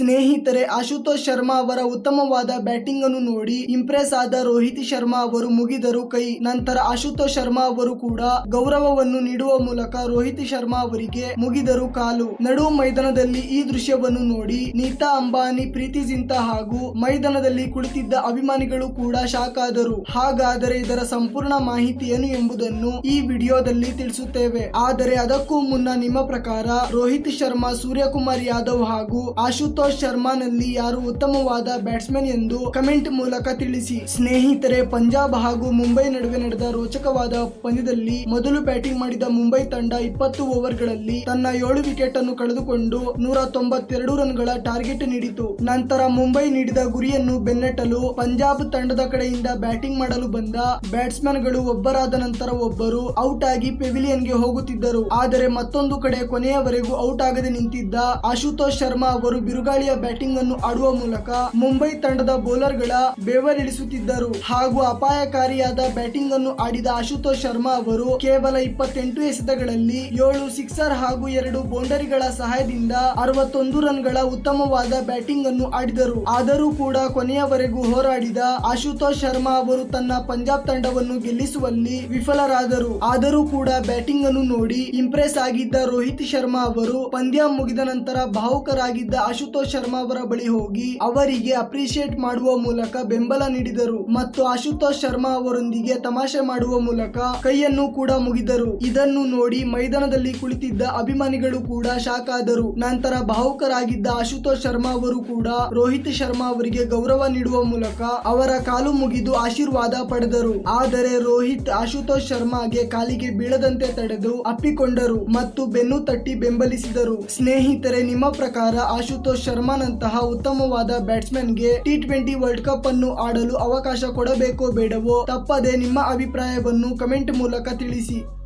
ಸ್ನೇಹಿತರೆ, ಆಶುತೋಷ್ ಶರ್ಮಾ ಅವರ ಉತ್ತಮವಾದ ಬ್ಯಾಟಿಂಗ್ ಅನ್ನು ನೋಡಿ ಇಂಪ್ರೆಸ್ ಆದ ರೋಹಿತ್ ಶರ್ಮಾ ಅವರು ಮುಗಿದರು ಕೈ. ನಂತರ ಆಶುತೋಷ್ ಶರ್ಮಾ ಅವರು ಕೂಡ ಗೌರವವನ್ನು ನೀಡುವ ಮೂಲಕ ರೋಹಿತ್ ಶರ್ಮಾ ಅವರಿಗೆ ಮುಗಿದರು ಕಾಲು. ನಡು ಮೈದಾನದಲ್ಲಿ ಈ ದೃಶ್ಯವನ್ನು ನೋಡಿ ನೀತಾ ಅಂಬಾನಿ, ಪ್ರೀತಿ ಜಿಂತಾ ಹಾಗೂ ಮೈದಾನದಲ್ಲಿ ಕುಳಿತಿದ್ದ ಅಭಿಮಾನಿಗಳು ಕೂಡ ಶಾಕ್ ಆದರು. ಹಾಗಾದರೆ ಇದರ ಸಂಪೂರ್ಣ ಮಾಹಿತಿ ಏನು ಎಂಬುದನ್ನು ಈ ವಿಡಿಯೋದಲ್ಲಿ ತಿಳಿಸುತ್ತೇವೆ. ಆದರೆ ಅದಕ್ಕೂ ಮುನ್ನ ನಿಮ್ಮ ಪ್ರಕಾರ ರೋಹಿತ್ ಶರ್ಮಾ, ಸೂರ್ಯಕುಮಾರ್ ಯಾದವ್ ಹಾಗೂ ಆಶುತೋಷ್ ಶರ್ಮಾನಲ್ಲಿ ಯಾರು ಉತ್ತಮವಾದ ಬ್ಯಾಟ್ಸ್ಮನ್ ಎಂದು ಕಮೆಂಟ್ ಮೂಲಕ ತಿಳಿಸಿ. ಸ್ನೇಹಿತರೆ, ಪಂಜಾಬ್ ಹಾಗೂ ಮುಂಬೈ ನಡುವೆ ನಡೆದ ರೋಚಕವಾದ ಪಂದ್ಯದಲ್ಲಿ ಮೊದಲು ಬ್ಯಾಟಿಂಗ್ ಮಾಡಿದ ಮುಂಬೈ ತಂಡ ಇಪ್ಪತ್ತು ಓವರ್ಗಳಲ್ಲಿ ತನ್ನ ಏಳು ವಿಕೆಟ್ ಅನ್ನು ಕಳೆದುಕೊಂಡು ನೂರ ತೊಂಬತ್ತೆರಡು ರನ್ಗಳ ಟಾರ್ಗೆಟ್ ನೀಡಿತು. ನಂತರ ಮುಂಬೈ ನೀಡಿದ ಗುರಿಯನ್ನು ಬೆನ್ನಟ್ಟಲು ಪಂಜಾಬ್ ತಂಡದ ಕಡೆಯಿಂದ ಬ್ಯಾಟಿಂಗ್ ಮಾಡಲು ಬಂದ ಬ್ಯಾಟ್ಸ್ಮನ್ಗಳು ಒಬ್ಬರಾದ ನಂತರ ಒಬ್ಬರು ಔಟ್ ಆಗಿ ಪೆವಿಲಿಯನ್ಗೆ ಹೋಗುತ್ತಿದ್ದರು. ಆದರೆ ಮತ್ತೊಂದು ಕಡೆ ಕೊನೆಯವರೆಗೂ ಔಟ್ ಆಗದೆ ನಿಂತಿದ್ದ ಆಶುತೋಷ್ ಶರ್ಮಾ ಅವರು ಬಿರುಗಾಳಿಯ ಬ್ಯಾಟಿಂಗ್ ಅನ್ನು ಆಡುವ ಮೂಲಕ ಮುಂಬೈ ತಂಡದ ಬೌಲರ್ಗಳ ಬೆವರಿಳಿಸುತ್ತಿದ್ದರು ಹಾಗೂ ಅಪಾಯಕಾರಿಯಾದ ಬ್ಯಾಟಿಂಗ್ ಅನ್ನು ಆಡಿದ ಆಶುತೋಷ್ ಶರ್ಮಾ ಅವರು ಕೇವಲ ಇಪ್ಪತ್ತೆಂಟು ಎಸೆತಗಳಲ್ಲಿ ಏಳು ಸಿಕ್ಸರ್ ಹಾಗೂ ಎರಡು ಬೌಂಡರಿಗಳ ಸಹಾಯದಿಂದ ಅರವತ್ತೊಂದು ರನ್ಗಳ ಉತ್ತಮವಾದ ಬ್ಯಾಟಿಂಗ್ ಅನ್ನು ಆಡಿದರು. ಆದರೂ ಕೂಡ ಕೊನೆಯವರೆಗೂ ಹೋರಾಡಿದ ಆಶುತೋಷ್ ಶರ್ಮಾ ಅವರು ತನ್ನ ಪಂಜಾಬ್ ತಂಡವನ್ನು ಗೆಲ್ಲಿಸುವಲ್ಲಿ ವಿಫಲರಾದರು. ಆದರೂ ಕೂಡ ಬ್ಯಾಟಿಂಗ್ ಅನ್ನು ನೋಡಿ ಇಂಪ್ರೆಸ್ ಆಗಿದ್ದ ರೋಹಿತ್ ಶರ್ಮಾ ಅವರು ಪಂದ್ಯ ಮುಗಿದ ನಂತರ ಭಾವುಕರಾಗಿದ್ದ ಆಶುತೋಷ್ ಶರ್ಮಾ ಅವರ ಬಳಿ ಹೋಗಿ ಅವರಿಗೆ ಅಪ್ರಿಶಿಯೇಟ್ ಮಾಡುವ ಮೂಲಕ ಬೆಂಬಲ ನೀಡಿದರು ಮತ್ತು ಆಶುತೋಷ್ ಶರ್ಮಾ ಅವರೊಂದಿಗೆ ತಮಾಷೆ ಮಾಡುವ ಮೂಲಕ ಕೈಯನ್ನು ಕೂಡ ಮುಗಿದರು. ಇದನ್ನು ನೋಡಿ ಮೈದಾನದಲ್ಲಿ ಕುಳಿತಿದ್ದ ಅಭಿಮಾನಿಗಳು ಕೂಡ ಶಾಕ್ ಆದರು. ನಂತರ ಭಾವುಕರಾಗಿದ್ದ ಆಶುತೋಷ್ ಶರ್ಮಾ ಅವರು ಕೂಡ ರೋಹಿತ್ ಶರ್ಮಾ ಅವರಿಗೆ ಗೌರವ ನೀಡುವ ಮೂಲಕ ಅವರ ಕಾಲು ಮುಗಿದು ಆಶೀರ್ವಾದ ಪಡೆದರು. ಆದರೆ ರೋಹಿತ್ ಆಶುತೋಷ್ ಶರ್ಮಾಗೆ ಕಾಲಿಗೆ ಬೀಳದಂತೆ ತಡೆದು ಅಪ್ಪಿಕೊಂಡರು ಮತ್ತು ಬೆನ್ನು ತಟ್ಟಿ ಬೆಂಬಲಿಸಿದರು. ಸ್ನೇಹಿತರೆ, ನಿಮ್ಮ ಪ್ರಕಾರ ಆಶುತೋಷ್ ಶರ್ಮಾನಂತಹ ಉತ್ತಮವಾದ ಬ್ಯಾಟ್ಸ್ಮನ್ಗೆ ಟಿ ಟ್ವೆಂಟಿ ವರ್ಲ್ಡ್ ಕಪ್ ಅನ್ನು ಆಡಲು ಅವಕಾಶ ಕೊಡಬೇಕೋ ಬೇಡವೋ ತಪ್ಪದೆ ನಿಮ್ಮ ಅಭಿಪ್ರಾಯವನ್ನು ಕಮೆಂಟ್ ಮೂಲಕ ತಿಳಿಸಿ.